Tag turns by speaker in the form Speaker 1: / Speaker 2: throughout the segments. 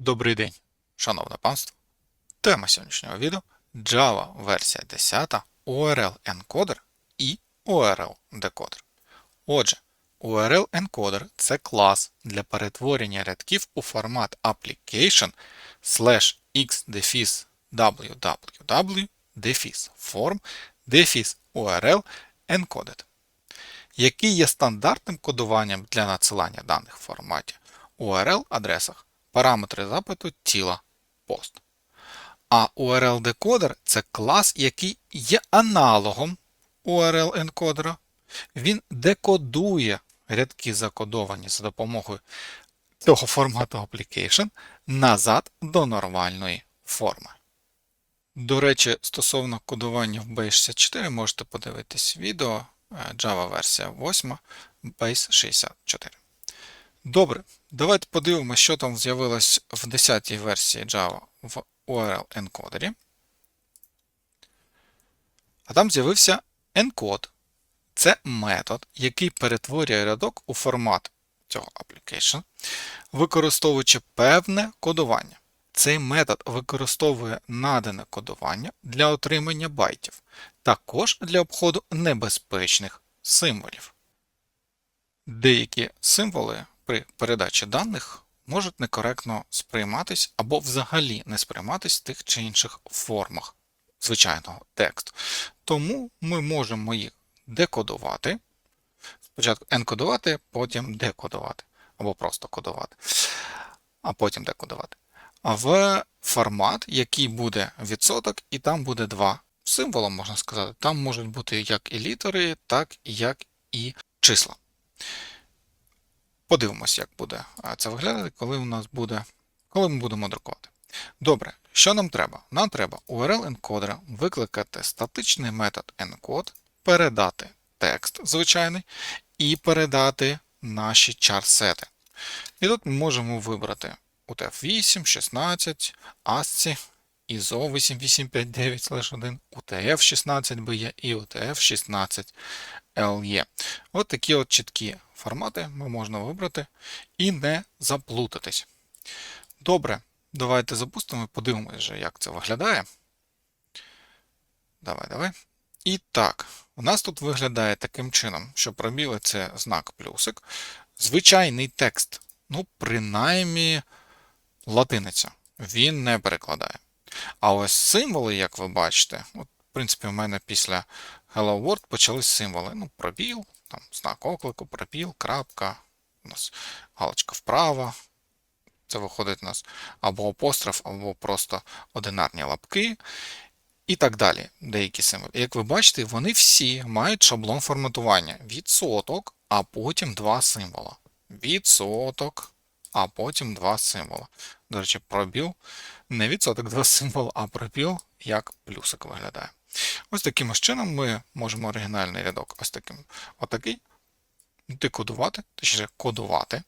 Speaker 1: Добрий день, шановне панство. Тема сьогоднішнього відео Java версія 10 URL Encoder і URL Decoder. Отже, URL Encoder це клас для перетворення рядків у формат application slash x www дефіс form URL encoded, який є стандартним кодуванням для надсилання даних в форматі URL-адресах параметри запиту тіла пост. А URL-декодер це клас, який є аналогом URL-енкодера. Він декодує рядки закодовані за допомогою цього формату application назад до нормальної форми. До речі, стосовно кодування в Base64 можете подивитись відео е, Java версія 8 Base 64. Добре, давайте подивимося, що там з'явилось в 10-й версії Java в URL енкодері. А там з'явився encode. Це метод, який перетворює рядок у формат цього application, використовуючи певне кодування. Цей метод використовує надане кодування для отримання байтів, також для обходу небезпечних символів. Деякі символи при передачі даних можуть некоректно сприйматись або взагалі не сприйматись в тих чи інших формах звичайного тексту. Тому ми можемо їх декодувати. Спочатку енкодувати, потім декодувати, або просто кодувати, а потім декодувати. А в формат, який буде відсоток, і там буде два символи, можна сказати. Там можуть бути як і літери, так як і числа. Подивимось, як буде це виглядати, коли у нас буде, коли ми будемо друкувати. Добре, що нам треба? Нам треба URL енкодера викликати статичний метод encode, передати текст звичайний, і передати наші char-сети. І тут ми можемо вибрати UTF-8, 16, ASCII, ISO 8859-1, UTF-16BE і UTF-16LE. От такі от чіткі формати ми можна вибрати і не заплутатись. Добре, давайте запустимо і подивимося, як це виглядає. Давай, давай. І так, у нас тут виглядає таким чином, що пробіли це знак плюсик. Звичайний текст, ну, принаймні, латиниця, він не перекладає. А ось символи, як ви бачите, от, в принципі, у мене після Hello World почались символи. Ну, пробіл, там знак оклику, пробіл, крапка, у нас галочка вправо. Це виходить у нас або апостроф, або просто одинарні лапки. І так далі. Деякі символи. Як ви бачите, вони всі мають шаблон форматування. Відсоток, а потім два символа. Відсоток, а потім два символа. До речі, пробіл. Не відсоток, два символи, а пробіл як плюсик виглядає. Ось таким чином ми можемо оригінальний рядок ось таким отакий декодувати, точніше кодувати.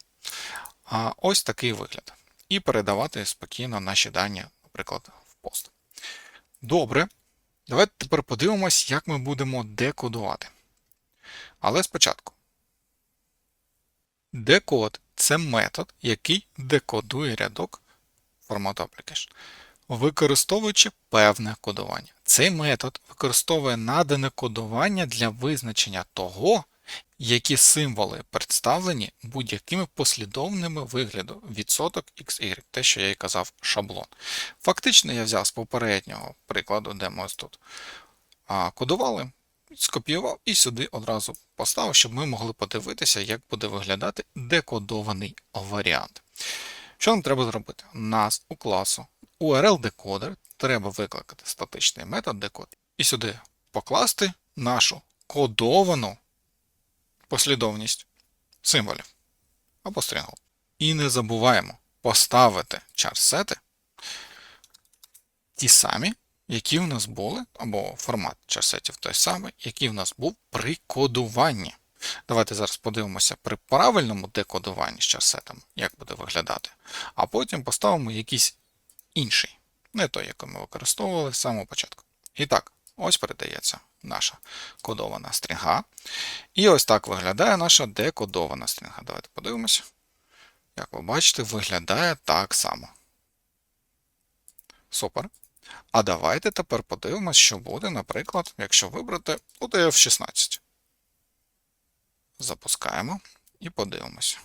Speaker 1: Ось такий вигляд. І передавати спокійно наші дані, наприклад, в пост. Добре. Давайте тепер подивимось, як ми будемо декодувати. Але спочатку. Декод це метод, який декодує рядок формату application, використовуючи певне кодування. Цей метод використовує надане кодування для визначення того, які символи представлені будь-якими послідовними вигляду відсоток XY, те, що я і казав, шаблон. Фактично, я взяв з попереднього прикладу, де ми ось тут кодували, скопіював і сюди одразу поставив, щоб ми могли подивитися, як буде виглядати декодований варіант. Що нам треба зробити? У нас у класу URL-декодер треба викликати статичний метод decode і сюди покласти нашу кодовану послідовність символів або стрінгл. І не забуваємо поставити чар-сети ті самі, які в нас були, або формат чар-сетів той самий, який в нас був при кодуванні. Давайте зараз подивимося при правильному декодуванні з чар-сетом, як буде виглядати. А потім поставимо якийсь інший, не той, який ми використовували з самого початку. І так, ось передається наша кодована стрінга. І ось так виглядає наша декодована стрінга. Давайте подивимося. Як ви бачите, виглядає так само. Супер. А давайте тепер подивимось, що буде, наприклад, якщо вибрати UTF-16. Запускаємо і подивимося.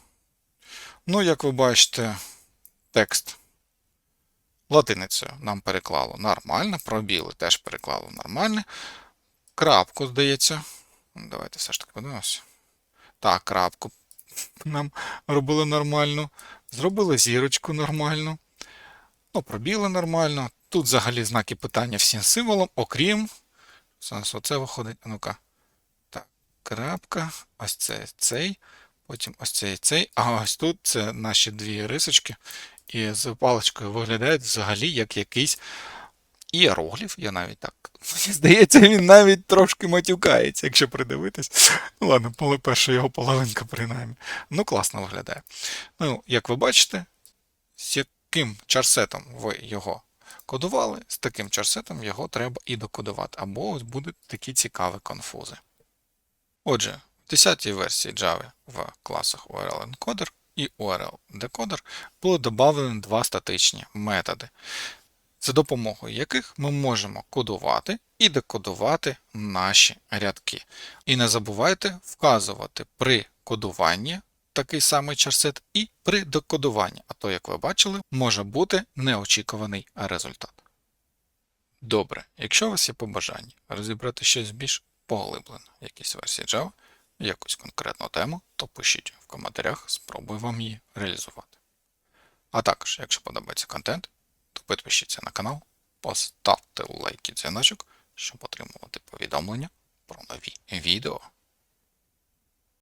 Speaker 1: Ну, як ви бачите, текст латиницею нам переклало нормально, пробіли теж переклало нормально. Крапку, здається. Давайте все ж таки подивимося. Так, крапку нам робили нормально. Зробили зірочку нормально. Ну, пробіли нормально. Тут взагалі знаки питання всім символом, окрім. Оце виходить. Ну-ка. Так, крапка. Ось це цей. Потім ось цей цей. А ось тут це наші дві рисочки. І з паличкою виглядають взагалі як якийсь іерогліф. Я навіть так. Мені здається, він навіть трошки матюкається, якщо придивитись. Ну ладно, поле перша його половинка, принаймні. Ну, класно виглядає. Ну, як ви бачите, з яким чарсетом ви його кодували, з таким чарсетом його треба і докодувати. Або ось будуть такі цікаві конфузи. Отже, в 10-й версії Java в класах URL encoder і URL decoder були додавлені два статичні методи, за допомогою яких ми можемо кодувати і декодувати наші рядки. І не забувайте вказувати при кодуванні такий самий чарсет і при декодуванні, а то, як ви бачили, може бути неочікуваний результат. Добре, якщо у вас є побажання розібрати щось більш поглиблено, якісь версії Java, якусь конкретну тему, то пишіть в коментарях, спробую вам її реалізувати. А також, якщо подобається контент, то підпишіться на канал, поставте лайк і дзвіночок, щоб отримувати повідомлення про нові відео.